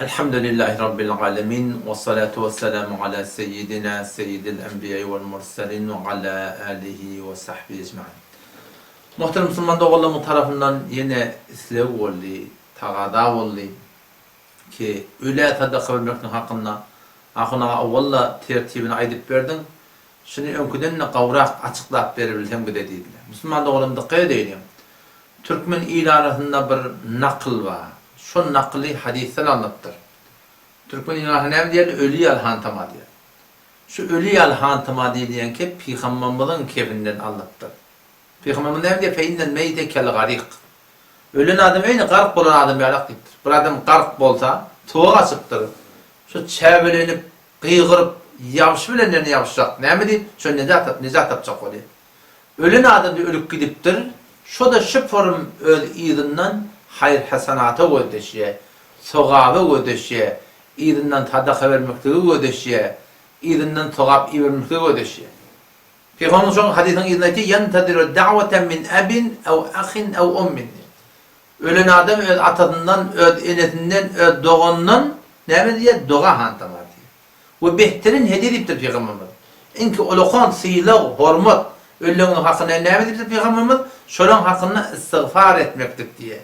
Elhamdülillahi Rabbil alemin ve salatu ve selamu ala seyyidina seyyidil enbiya vel mursalin ve ala alihi ve sahbihi ecma'in. Muhterem Müslüman doğulluğumun tarafından yine islev oldu, tağada oldu ki öyle tadı kıvırmakın hakkında akına avvalla tertibini aydıp verdin. Şimdi önküden ne kavrak açıklap verebilsem gide dediler. Müslüman doğulluğum dikkat edeyim. Türkmen ilanında bir nakıl var. şu nakli hadisten anlattır. Türkmen ilahı nem diyen ölü yalhan tamadi. Şu ölü yalhan tamadi diyen ki Peygamberimizin kevinden anlattır. Peygamberimiz nem diye feyinden meyde kel garik. Ölen adam eyni gark bolan adam yalak diptir. Bu adam gark bolsa tuğa çıktır. Şu çevelenip, kıyğırıp, yavşı bilenlerini yavşacak. Ne mi deyip? Şu necat tap, necat tapacak oluyor. Ölen adam diye ölüp gidiptir. Şu da şu form öl iğdinden hayır hasanata ödeşye, sogabı ödeşye, idinden tada vermekteği ödeşye, idinden sogab ivermekteği ödeşye. Peygamber şu hadisin idindeki yentadiru da'veten min abin ev ahin ev ummin. Ölen adam öz atadından, öz enetinden, öz doğandan ne mi diye doğa hantama diye. Ve behterin hediye ediptir Peygamberimiz. İnki ulukan sıyla hormat ölünün hakkına ne mi ediptir Peygamberimiz? Şolun hakkında istiğfar etmektik diye.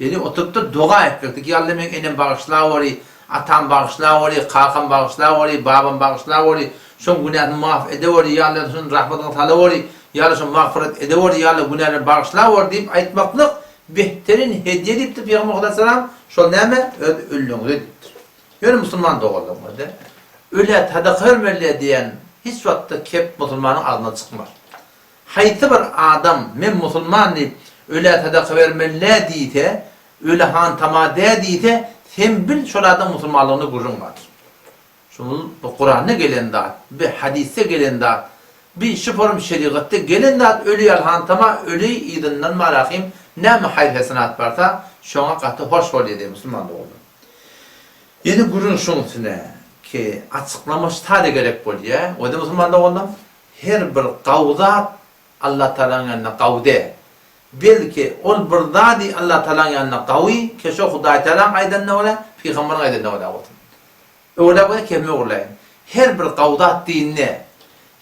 Yani oturup dua etmektik. Ya Allah men enem bağışla ori, atam bağışla ori, kakam bağışla ori, babam bağışla ori, şun günahını maaf ede ori, ya Allah şun rahmetini tala ori, ya Allah şun mağfiret ede ori, ya Allah günahını bağışla ori deyip aytmaklık behterin hediye ediptir Peygamber Aleyhisselam şol neme? Ölünün ediptir. Yani Müslüman doğalım orada. Öyle tadakır melle diyen hiç vakti kep Müslümanın ağzına çıkmaz. Hayti bir adam men Müslüman deyip öyle tadakır vermelle diyte, öyle han tamade diyte, sen bil şurada Müslümanlığını kurun var. Şunu bu Kur'an'da gelen dat, bir hadiste gelen dat, bir şiforum şeriatte gelen dat ölü yalhan tama ölü idinden marakim ne mi hayır hasenat varsa şuna katı hoş oluyor diye Müslüman da. Yeni kurun şunun ki açıklamış tane gerek oluyor. O da Müslüman da. Her bir kavzat Allah Teala'nın yanına. belki ol bir zadi Allah talan yanına qawi keşe Huda talan aydan ne ola peygamberin aydan ne ola otin. Ola bu kemi ola. Her bir qawdat dinne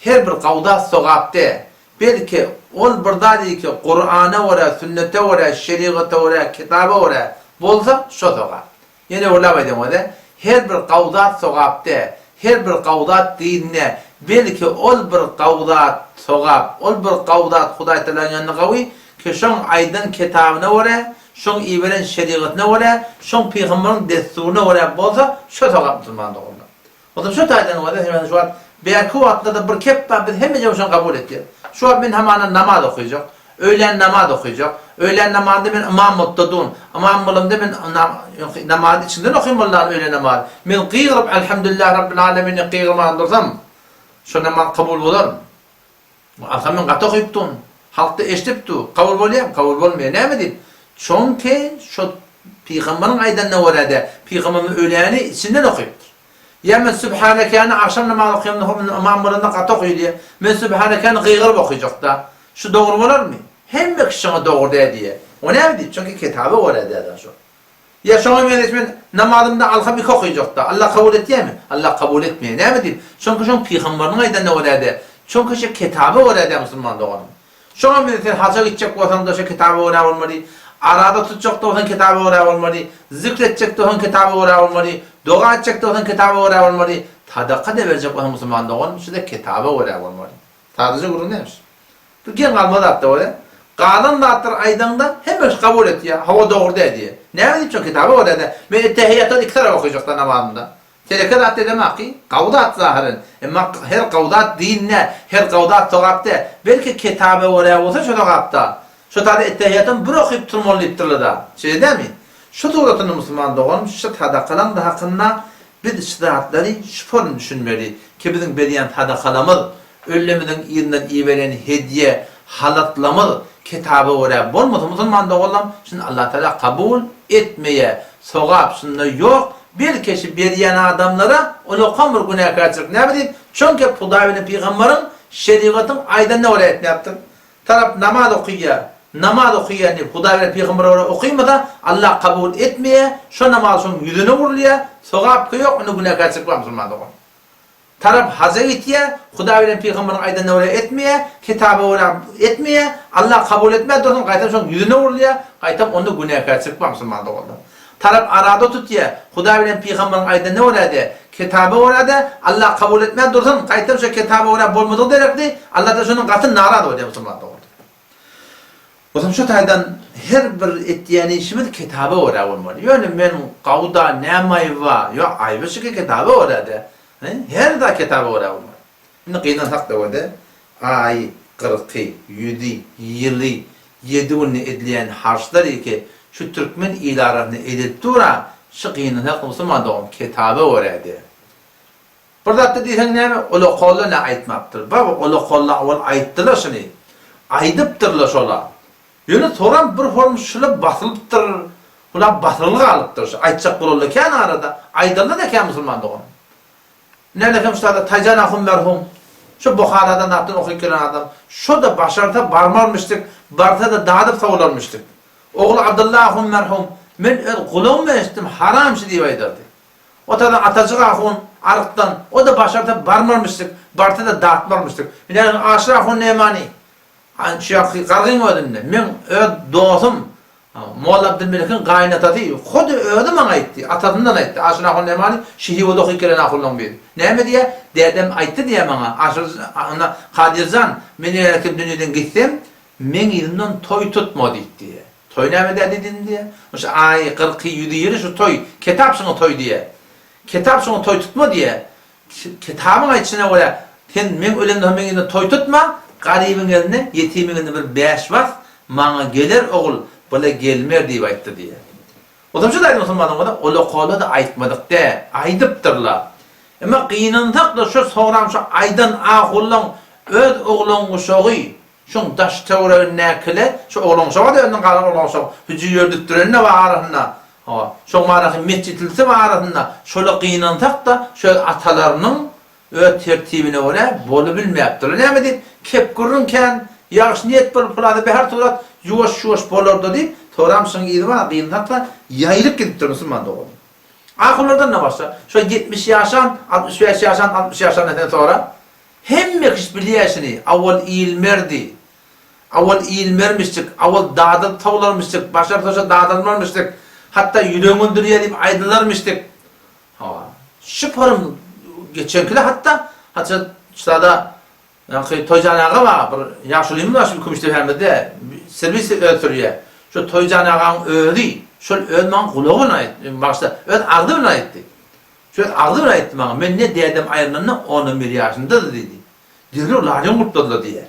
her bir qawdat sogapte belki ol bir zadi ki Qur'ana ola sünnete ola şeriata ola kitaba ola bolsa şo soga. Yine ola baydan ola her bir qawdat sogapte her bir qawdat dinne belki ol bir qawdat sogap ol bir qawdat Huda talan yanına qawi ki şoň aýdan kitabyna görä, şoň iýberen şeriatyna görä, şoň peýgamberiň desturuna görä bolsa, şo tagap durman dogry. O da şo taýdan görä, hemen şu Berki wagtda bir keppa biz hemme şoň kabul etdi. Şu an men hemana namaz okuyacak. Öğlen namaz okuyacak. Öğlen namazda ben imam muttadun. Imam bulumda ben namaz içinden okuyum bunlar öğlen namaz. Men qiyirib elhamdülillah rabbil alamin qiyirib andırsam. Şu namaz kabul olur. Alhamdülillah gat okuyup tun. Halkta eştiptu. Kabul oluyor Kabul olmuyor. Ne mi? Çünkü şu Peygamberin aydan ne ede? Peygamberin öğleni içinden okuyuptur. Ya men Sübhanekâni akşam namaz okuyayım, imam bulumda katı okuyor diye. Men Sübhanekâni kıyırıp okuyacak da. Şu doğru olur mu? Hem bir kişinin doğru diye. O ne mi Çünkü kitabı var diye şu. Ya şu an ben namazımda alha bir okuyacak da. Allah kabul etti mi? Allah kabul etmiyor. Ne mi? Çünkü şu peygamberin aydan ne diye. Çünkü şu kitabı diye Müslüman doğanım. An ben hacca gidecek da şu kitabı var olmalı. Arada tutacak da olsan kitabı var olmalı. Zikredecek de olsan kitabı var olmalı. Dua edecek de olsan kitabı var olmalı. Tadaka da verecek olsan Müslüman doğanım. Şu da kitabı var olmalı. Sadece kurun neymiş? Gen kalmadı hatta öyle. Kalan da attır aydanda hemen kabul et ya. Hava doğru de diye. Ne yapayım çok kitabı o dedi. Ben ettehiyyattan iki taraf okuyacaklar namazında. Telekat at demek ki kavdat zahirin. Ama her kavdat dinle, her kavdat togapte. Belki kitabı oraya olsa şu togapta. Şu tadı ettehiyyattan bir okuyup turmalayıp da. Şey değil mi? Şu tuğratını Müslüman doğan, şu tada kalan da hakkında bir iştihatları şu form düşünmeli. Ki bizim bediyen tada kalamız, ölümünden irinden iyi veren hediye, halatlamı kitabı oraya bolmadı Müslüman da olam şimdi Allah Teala kabul etmeye sogap şunda yok bir kişi bir yana adamlara onu kamur günah kaçırık ne bileyim çünkü Pudavinin peygamberin şeriatın aydan ne oraya etme yaptın? Taraf namaz okuya namaz okuyanı Huda ve Peygamber olarak okuyma da? Allah kabul etmeye, şu namazın yüzüne vuruluyor, sokap yok, onu günahkar çıkma Müslüman doğum. Taraf hazır etiye, Huda ve Peygamber'in aydan oraya etmeye, kitabı oraya etmeye, Allah kabul etmeye, dostum kaytam şu yüzüne vuruluyor, kaytam onu günahkar çıkma Müslüman doğum. Taraf arada tutuyor, Huda ve Peygamber'in aydan ne oraya kitabı orada Allah kabul etmeye dursun, kaytam şu kitabı oraya bolmadı derekti, Allah da şunun katın narad oluyor Müslüman doğum. O zaman şu taydan her bir etdiyen işimiz kitabı olmalı. Yani men qavda näme va, yo aybyşy ki kitabı orada. Her da kitabı olmalı. Şimdi qıynan haq da orada ay 40 yedi yılı yeduni edilyen harçlar ki şu Türkmen şu qıynan haq Müslüman doğum kitabı orada. Burada da diyen näme? Ola qolla ne aytmaptır. Baba ola qolla awal ayttılar şunu. Aydıptırlar şolar. Yönü soran bir form şöyle basılıptır. Ulan basılı kalıptır. Aytacak bulurlar ki arada. Aydınlı da ki Müslüman doğum. Nerede ki Müslüman Taycan Ahun merhum. Şu Bukhara'da naptın okuyken adam. Şu da başarıda barmarmıştık. Barta da dağıdıp savularmıştık. Oğlu Abdullah Ahun merhum. Men kulum mu estim haram şey diye aydardı. O da atacık Ahun arıktan. O da başarıda barmarmıştık. Barta da dağıtmarmıştık. Yani Aşır Ahun Nemani. Şiyakı qarğın ödünde. Men öd dostum Molla Abdülmelik'in qaynatadı. Xod ödü mana aytdı. Atadından aytdı. Aşına xon nemani şihi o doqi kelen axullan bir. Näme diye? Dedem aytdı diye mana. Aşır ana Qadircan men erkim dünyadan gitsem men ilimden toy tutma diye. Toy näme dedi dedin diye. Şu ay 40 yüzü yeri şu toy. Kitap şunu toy diye. Kitap şunu toy tutma diye. Kitabın içine öyle sen men ölemden men toy tutma. garibin eline, yetimin eline bir beş vas, mana gelir oğul, böyle gelmer diye ayttı diye. O şu da Müslümanın da ola kola da aytmadık de, aydıptırlar. Ama qiyinandak da şu soğram şu aydan ağullan öz oğlun uşağı, şun daş tevre nekile, şu oğlun uşağı da önden qalan oğlun uşağı, hücü yördüktürenne ve arasında. Şu marahı mescitilse ve arasında, şöyle qiyinandak da şu atalarının ö tertibine öyle bolu bilmeyaptır. Ne mi Kep gurunken yağış niyet bir pulada bir her turat yuvaş yuvaş bolordu deyip toram şun idi var deyin hatta yayılıp gidip durmuşsun man doğru. Akıllardan ne varsa şu 70 yaşan 65 yaşan 60 yaşan neden sonra hem mekiş biliyesini avval ilmerdi. Avval ilmermiştik, avval dağda tavlarmıştık, başlar taşa dağdanmarmıştık. Hatta yüreğimin dürüye deyip aydılarmıştık. Ha, şu param geçenkile hatta hatta şurada yani toycanağa var bir yaşlıyım da şu kumuştu hemde servis ötürüyor. Şu toycanağın ödü şu ölman kulağına ait başta öd ağdına aitti. Şu ağdına aitti bana men ne dedim ayarlarına 11 yaşında da dedi. Diyor lalim mutlular diye.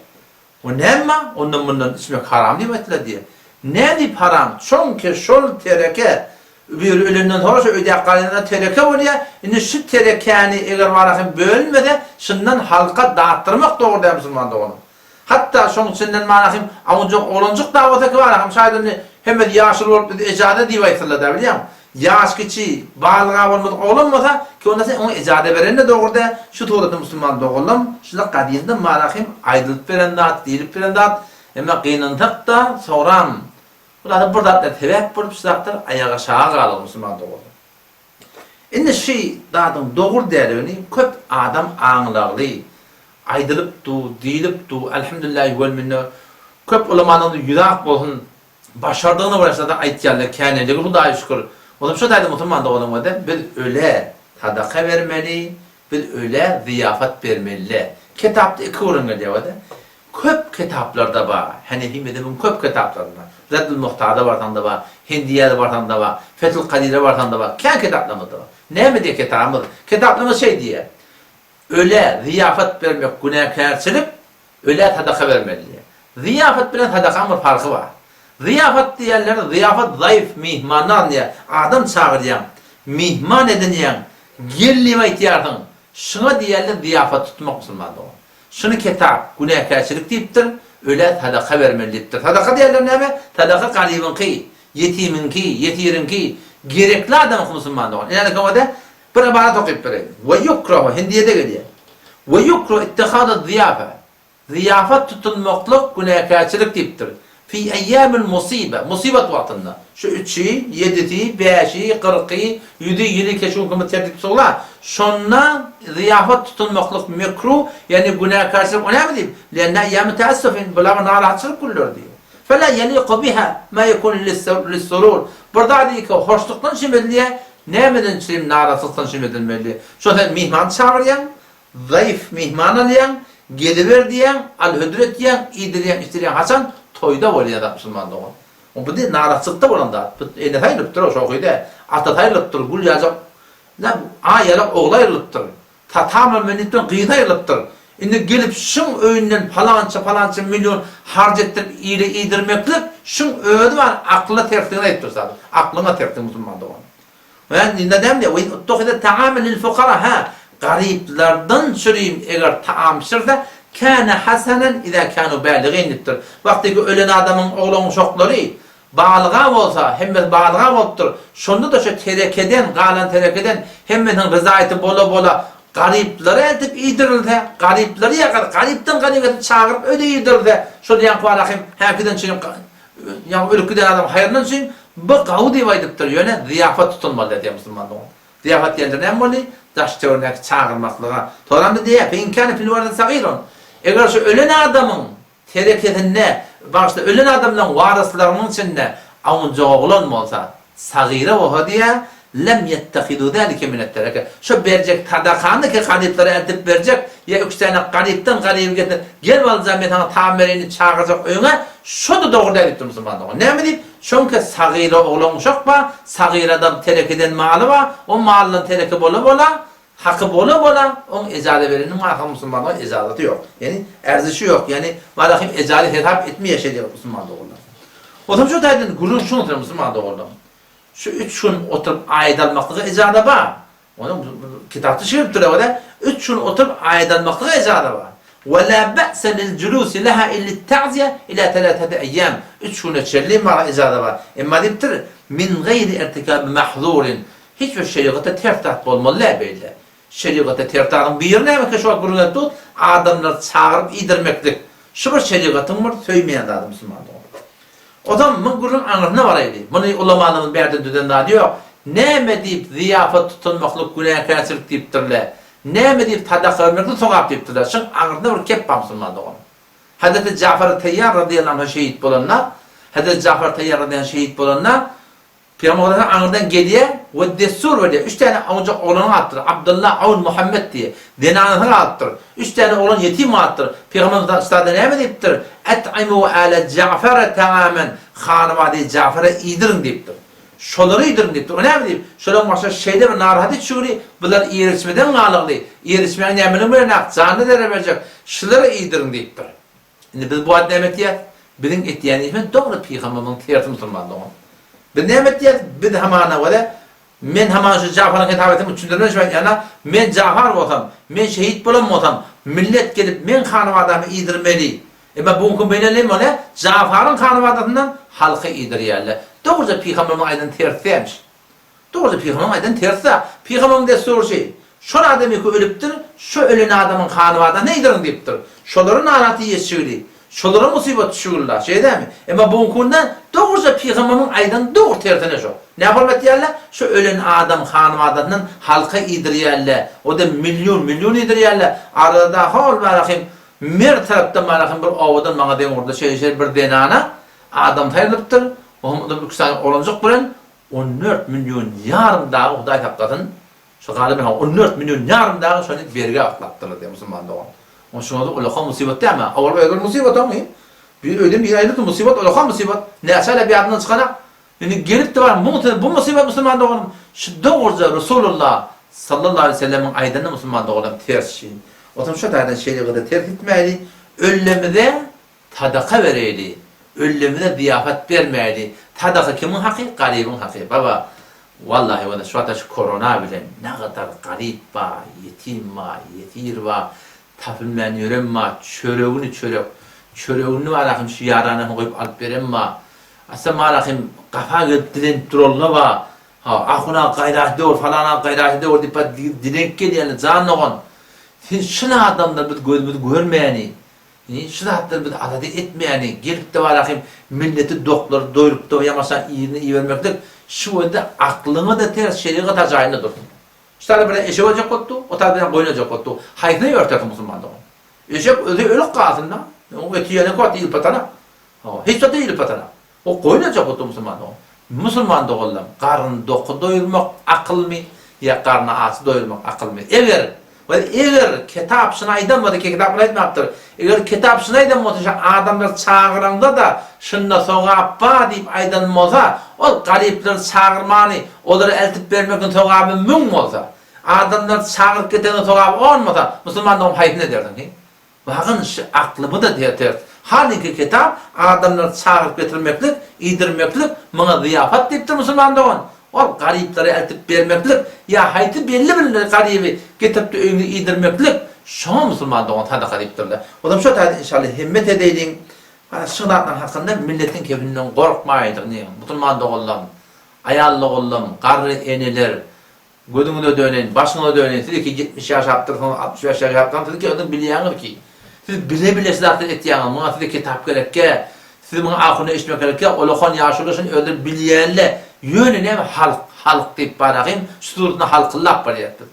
O ne ma onun bunun ismi haram mi diye. Ne dip haram? Çünkü şol tereke bir ölümden sonra şu ödek kalına tereke oluyor. Şimdi şu terekeni eğer varakın bölmede şundan halka dağıttırmak doğru da Müslüman onu. Hatta şunun içinden manakım avuncuk oluncuk davata ki varakım onu hemen yaşlı olup ecade diye aytırlar da biliyor musun? yaş kiçi balga bolmaz olanmasa ki onda sen onu ijade berende de doğruda şu toğrulda musulman doğrulam şuna kadiyende marahim aydılıp beren dat dilip beren dat emma da soram Ular burda da tebek bolup şulatlar ayağa şağa galı musulman doğru. Indi şey dadın doğru derlerini köp adam anlaglı. Aydılıp du, dilip du, elhamdülillah vel minne. Köp ulemanın yüzak bolhun başardığını uğraşlarda aytyanlar kendileri Hudaýa şükür. Oğlum şu daydı Müslüman doğru mu de biz öyle sadaka vermeli, biz öyle ziyafet vermeli. Kitapta iki urun geliyor de. Köp kitaplarda var. Hanefi mezhebin köp kitaplarında. Reddül Muhtar'da var da var. Hindiye'de var da var. Fethül Kadir'de var da var. Ken kitaplamada var. Ne mi diye kitabımız? Kitabımız şey diye. Öyle ziyafet vermek günahkarçılık, öyle sadaka vermeli. Ziyafet bilen sadakanın farkı var. Ziyafat diyenler, ziyafat zayıf mihmanan diye adam çağıracağım. Mihman edineceğim. Gellime ihtiyardın. Şuna diyenler ziyafat tutmak musulmandı o. Şunu ketap, günahkarçılık deyiptir. Öyle sadaka vermeliyiptir. Sadaka diyenler ne mi? Sadaka kalibin ki, yetimin ki, yetirin ki. Gerekli adam musulmandı o. Yani kavada bir ibarat okuyup vereyim. Ve yukrahu, hindiyede geliyor. Ve yukru ittihada ziyafe. Ziyafat tutulmaklıq günahkarçılık deyiptir. fi eyyâmül musibe, musibet vaktinde. Şu üçü, yedisi, beşi, kırkı, yüdü, yedi keşi hükümü tertip sola. Şonna ziyafet tutunmaklıq mekru, yani günah karşılık önemli değil. Lenne eyyâmü teessüfin, bulama narahatçılık kullur diyor. Fela yeliqu biha ma yekun lissurur. Burada diyor ki, hoşluktan şimdiliye, nemeden çilim narahatlıktan şimdilmeli. Şöyle mihman çağırıyan, zayıf mihman alayan, geliver diyen, al hüdret diyen, idiriyen, istiriyen, hasan, toyda var ya da Müslüman doğan. O bu değil naratlıkta olan da. Ene hayırlıptır o şokuyda. Ata hayırlıptır, gul yazıp. Lan ayara oğla hayırlıptır. Ta tamam menitten kıyıda hayırlıptır. Şimdi gelip şun öğünden falanca falanca milyon harcettirip iyili iyidirmeklik şun öğüdü var aklına tertine ettir zaten. Aklına tertine Müslüman doğan. Yani neden diye? Ve tukhide ta'amel lil fukara ha. Gariplerden süreyim eğer ta'am kâne hasanen idâ kânu bâligînittir. Vakti ki ölen adamın oğlunun şokları bağlığa olsa hemmet bağlığa oluptur. Şunda da şu terekeden, galan terekeden hemmetin rızayeti bola bola garipleri eltip iyidirildi. Garipleri yakar. Garipten garipten çağırıp öde iyidirildi. Şöyle yankı alakım. Herkeden çiğnim. Yani ölüp giden adam hayırdan çiğnim. Bu kavu diye vaydıptır. Yani ziyafet tutulmalı diye Müslüman doğum. Ziyafet yerinde ne olmalı? Daş teorindeki çağırmaklığa. Toramda diye. Fe inkâne fil varda sagîrun. Eğer şu ölen adamın tereketinde, başta ölen adamdan varıslarının içinde avunca oğlan mı olsa, sagire o diye lem yettehidu zalike min tereke. Şu verecek tadakanı ki kanipleri eltip verecek ya üç tane kanipten kanip getir. Gel val zamet hana tamirini çağıracak öne şu da doğru deyip Müslüman doğru. Ne mi deyip? Çünkü sagire oğlan uşak var. Sagire adam terekeden malı var. O malın tereke bola bola Hakkı bola bola. Onun ecale verenin mahkam Müslümanlığa ecazatı yok. Yani erzişi yok. Yani malahim ecale hitap etmeye şey diyor Müslüman doğru. O zaman şu taydın gurur şunu oturuyor Müslüman doğru. Şu üç gün oturup ayet almaklığı ecada var. Onun kitapta şiir türe var. Üç gün oturup ayet almaklığı ecada var. ولا بأس للجلوس لها إلا التعزية إلى ثلاثة أيام. Üç gün çelliğim var ecada var. Ama diptir min gayri irtikab mahzurin. Hiçbir şeriata tertat olmalı böyle. Şeriata tertatın bir yerine mi şu an tut adamlar çağırıp idirmeklik. Şu bir şeriatın var söymeyen adam Müslüman zaman mın gurun anır ne var eyli? Bunu ulamanın bir yerden düden daha diyor. Ne mi deyip ziyafet tutulmaklık günah kâsirlik deyiptirler. Ne mi deyip tadak ölmeklik sokak deyiptirler. Şun anır ne var kep da onu. Hazreti Cafer Teyyar radıyallahu anh şehit bolanlar. Hazreti Cafer Teyyar radıyallahu anh şehit bolanlar. Peygamber'den anırdan geliye ve destur veriyor. Üç tane önce oğlanı attır. Abdullah, Avun, Muhammed diye. Denanını attır. Üç tane oğlan yetim attır. Peygamber üstadı ne mi deyiptir? Et'imu ala Cafer'e tamamen hanımadı Cafer'e iyidirin deyiptir. Şoları iyidirin deyiptir. O ne mi deyip? Şoların başka şeyde bir narahat çığırı. Bunlar iyileşmeden ağırlıklı. İyileşmeyen yemenin bir nak. Canlı dere verecek. Şoları iyidirin deyiptir. Şimdi biz bu adı demek ya. Bizim ettiyen ismi doğru Peygamber'in tersi doğum. Bir nimet diye bir hamana vada men haman şu Cafar'ın hitabetini düşündürmüş ben yana men Cafar olsam men şehit bulam olsam millet gelip men hanım adamı iyidirmeli. Ama bugün benelim öyle Cafar'ın hanım adamından halkı iyidiryerler. Doğruca Peygamber'in aydan tersiymiş. Doğruca Peygamber'in aydan tersi. Peygamber'in de soru şey. Şu adamı ki ölüptür, şu ölen adamın hanım adamı neydirin deyiptir. Şoların aratı yeşili. Şolara musibet düşürürler. Şey değil mi? Ama bu konuda doğruca Peygamber'in aydan doğru tertine şu. Ne yapar diyorlar? Şu ölen adam hanım adamının halka idiriyerler. O da milyon milyon idiriyerler. Arada hal barakim mer taraftan barakim bir avadan bana den orada şey şey bir denana adam tayılıptır. O da bir kısa olancak bilen 14 milyon yarım daha Huday hakikaten şu galiba 14 milyon yarım daha şöyle berge atlattırır diye Müslüman. O şuna da ulaka musibet mi? Avrupa öyle musibet ama bir öyle bir aylık musibet ulaka musibet. Ne asala bir adından çıkana. Yani gelip de var bu, bu musibet Müslüman doğan. Şu doğruca Resulullah sallallahu aleyhi ve sellem'in aydanı Müslüman doğan ters şey. O zaman şu tane şeyleri kadar ters etmeli. Öllemede tadaka vereyli. Öllemede ziyafet vermeyeli. Tadaka kimin hakkı? Garibin hakkı. Baba Vallahi valla şu anda şu korona bile ne kadar garip var, yetim var, yetir var. Tafilmen yörem ma, çöreğini çörek, çöreğini var akım şu yaranı koyup alıp verem ma. Asa ma akım kafa gelip dilen trolluna va. Ha, akuna gayrah diyor falan gayrah diyor dipa gel yani can noğun. Sen şuna adamlar bir gözümüzü görmeyeni. Yani şu zatları bir adadı etmeyeni, gelip de var akım milleti doktor doyurup da yamasan iyini iyi vermeklik, şu anda aklını da ters şeriat acayını dursun. Tane bir eşek olacak kottu, o tane bir koyun olacak kottu. Hayatını örter Müslüman da. Eşek öde ölük kalsın da. O eti yene kot değil patana. Hiç de değil patana. O koyun olacak kottu Müslüman da. Müslüman da oğlum, karın doku doyurmak akıl mı? Ya karnı ağzı doyurmak akıl mı? Eğer ve eğer kitap şunaydan mı ki kitap aytmaptır. Eğer kitap şunaydan mı adamlar çağıranda da şunda soğa ba deyip aydan moza o garipler çağırmanı onları eltip vermek soğa mümkün olsa adamlar çağırıp giden soğa olmasa Müslüman da hayır ne derdin ki? Bakın şu aklımı da diye der. Halbuki kitap adamlar çağırıp getirmeklik, idirmeklik, bana ziyafat deyiptir Müslüman da on. O garipleri eltip vermeklik, ya hayti belli belli garibi getirip de öğünü idirmeklik, şuna Müslüman da on tada gariptirler. O zaman şu tada inşallah himmet edeydin, bana şunlardan hakkında milletin kefinden korkmaydık ne? Müslüman da oğlum, ayallı oğlum, garri eniler, gözüne dönen, başına dönen, siz ki 70 yaş yaptırsın, 65 yaş yaptırsın, siz ki onun bilyanır ki, siz bile bile siz artık ettiğiniz, bana size kitap gerek ki, siz bana akını işmek gerek ki, olakon yaşılışın öyle yönüne halk, halk deyip barakayım, şuturuna halkıllah bariyatdır.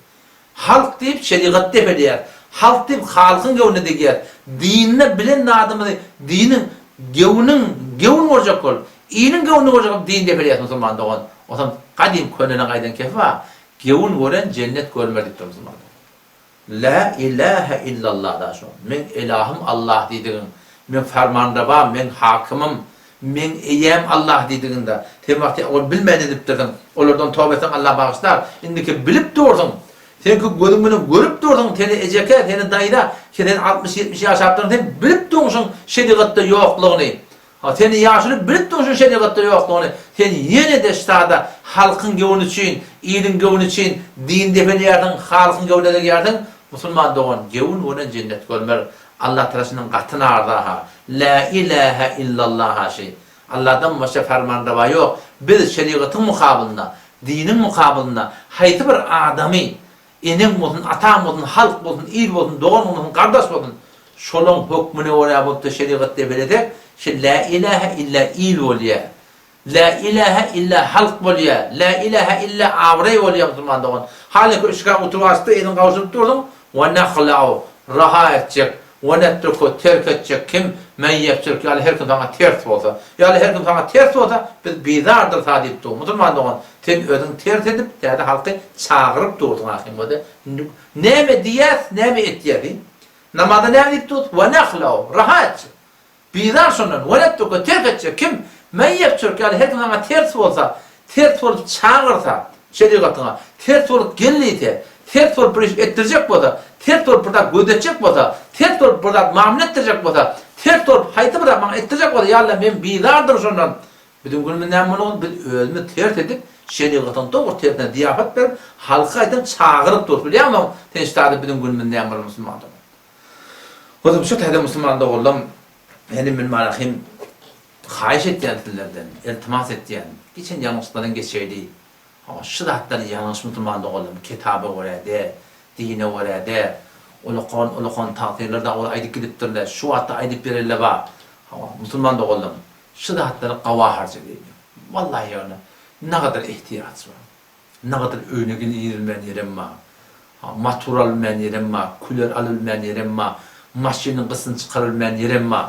Halk deyip şeriat deyip ediyor. Halk deyip halkın gevne diyor. Dinine bilen adamı dinin gevnin gevun olacak ol. İyinin gevni olacak ol. Din deyip ediyor Müslüman doğan. O zaman kadim könüne kaydan kefa. Gevun gören cennet görmer deyip Müslüman La ilahe illallah da şu. Men ilahım Allah dediğin. Men fermandaba, men hakimim. Men eyem Allah dediğinde. Temahti o bilmedi deyip dedin. Onlardan tövbe etsen Allah bağışlar. Indiki bilip durdun. Sen ki gözünü görüp durdun, seni eceke, seni dayda, sen 60-70 yaş yaptın, sen bilip durmuşsun şeriatta yokluğunu. Ha seni yaşını bilip durmuşsun şeriatta yokluğunu. Sen yine de ştada halkın gövün için, iyinin gövün için, din defeni yerdin, halkın gövünleri yerdin, Müslüman doğan gövün ona cennet görmer. Allah tarafından katına arda ha. La ilahe illallah ha şey. Allah'tan başka ferman yok. Biz şeriatın mukabilinde, dinin mukabilinde, hayti bir adamı, enin bolsun, atan bolsun, halk bolsun, il bolsun, doğan bolsun, kardeş bolsun. Şolun hükmüne oraya bulup da şeriatte belirtek, şey la ilahe illa il olya. La ilahe illa halk bolya. La ilahe illa avrey olya Müslüman doğan. Halbuki ışığa oturvastı, elin kavuşup durdum. Ve nehla'u, raha edecek. Ve netruku terk edecek kim? Men yapacak ki her kim sana ters olsa. Yani her kim sana ters olsa biz bizardır ta deyip dur. Müslüman doğan. Sen özün ters edip derdi halkı çağırıp durdun akim böyle. Ne mi diyes, ne mi et diyesi? Namazda ne deyip dur? Ve nehla'u, raha edecek. Bizar sonun, ve netruku terk edecek kim? Men yapacak yani her kim sana ters olsa, ters olup çağırsa, şeriatına, ters olup gelliyse, ters olup bir iş ettirecek bolsa, ters olup burada gödetecek bolsa, ters olup burada mamle ettirecek bolsa, ters olup hayti burada bana ettirecek bolsa, ya Allah men bizardır şondan. Bütün günümün ne bunu biz özümü ters edip şeriatın doğru tersine diyafet verip halka aydan çağırıp dur biliyor musun? İşte bütün günümün ne var Müslümandır. Zaman şu tayda Müslümanlar oğlum benim bir marahim hayiş ettiyen tillerden, iltimas ettiyen, geçen yanlışlardan geçeydi. Ama şu datları yanlış Müslümanlar oğlum, kitabı oraya de, dine oraya de, ulukon, ulukon takdirlerde o aydık gidiptirler, şu hatta aydık verirler var. Ama Müslüman da oğlum, şu datları kava harcayıyor. Vallahi öyle. Ne kadar ihtiyaç var. Ne kadar önügün iğrilmen yerim var. Ha, Matur alınmayan yerim var. Küler alınmayan yerim var. Maşinin kısını çıkarılmayan yerim var.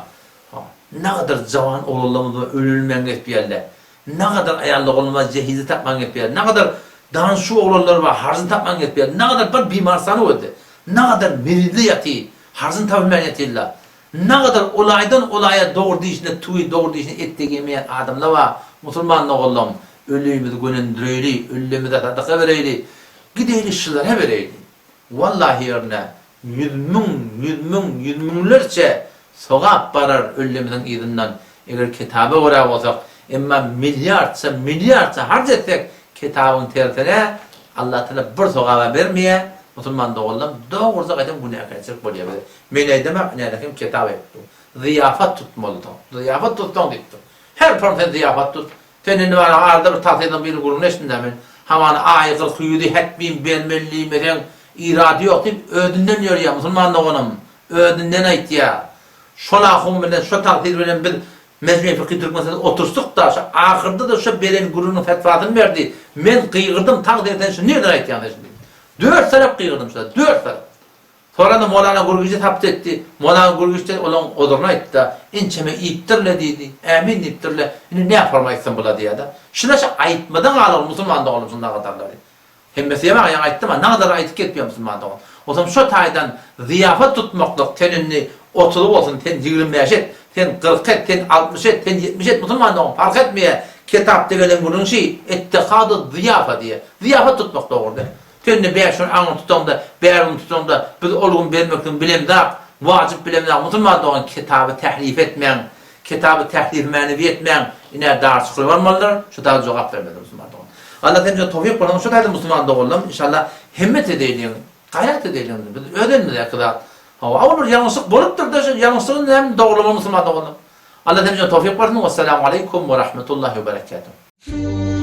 Ha, Ne kadar cavan oğullarımız ölülmeyen hep yerler. Ne kadar ayarlı olmaz cehizi tapman yerler. Ne kadar dansı oğullar var harzın tapman yerler. Ne kadar bir bimarsanı oldu. Ne kadar mirilli yatı. Harzın tapman yatıyla. Ne kadar olaydan olaya doğru dişine, tüy doğru dişine et yemeyen adamlar var. Musulman oğlum. Ölüyümüzü gönündüreyli, ölüyümüzü sadaka vereyli. Gideyli şılara vereyli. Vallahi örne, yüz mün, yüz mün, yüz münlerce soğap barar ölümüzün izinden. Eğer kitabı oraya olsak, emma milyarça, milyarça harc etsek kitabın tersine Allah Teala bir soğaba vermeye, Müslüman da oğlum doğruca kadın kaçırıp buraya verir. Mene demek ne dedim kitap ettim. Ziyafat tutmalı. Ziyafat tuttum diptim. Her problem ziyafat tut. Senin var arada bir tahtaydan bir kurum neşinde mi? Haman aygıl huyudi hetbin belmelli meden iradi yok deyip ödünden Müslüman da onun. Ödünden ait ya. şona hum bilen şu takdir bilen bir mecmuy fikir Türk meselesi otursuk da şu ahırda da şu belen gurunun fetvasyny berdi. Men kıygırdım takdirden şu nereden aytdy yani şimdi. Dört taraf kıygırdım şu dört taraf. Sonra da Molana Gurgücü tapt etti. Molana Gurgücü olan odurna etti da inçeme iptirle dedi. Emin iptirle. Ne yaparmaysın bula diye da. Şuna şu ayıtmadan alır Müslüman da olur şunda kadarları. Hem mesela ben ayıttım ama ne kadar ayıtık etmiyor Müslüman da. O zaman şu taydan ziyafet tutmaklık teninni 30 olsun, ten 25 et, ten 40 et, ten 60 et, ten 70 et Müslüman da olur. Fark etmeye kitapta gelen bunun şey ettikadı ziyafa diye. Ziyafet tutmak da Tönne beş şunu anı tutam da, beğerini tutam da, biz olgun vermekten bilem da, vacip bilem da, musulman da olan kitabı tehrif etmeyen, kitabı tehrif manevi etmeyen, ine ders kılvarmalılar, şu da cevap vermedi musulman da. Allah temizle tevfik bana, şu da musulman da olalım, inşallah himmet edelim, gayret edelim, biz ödenmeye kadar. Hava olur yanlışlık bolupdur da, yanlışlığın hem doğrulama musulman da olalım. Allah temizle tevfik versin, ve selamu aleyküm ve rahmetullahi ve berekatuhu.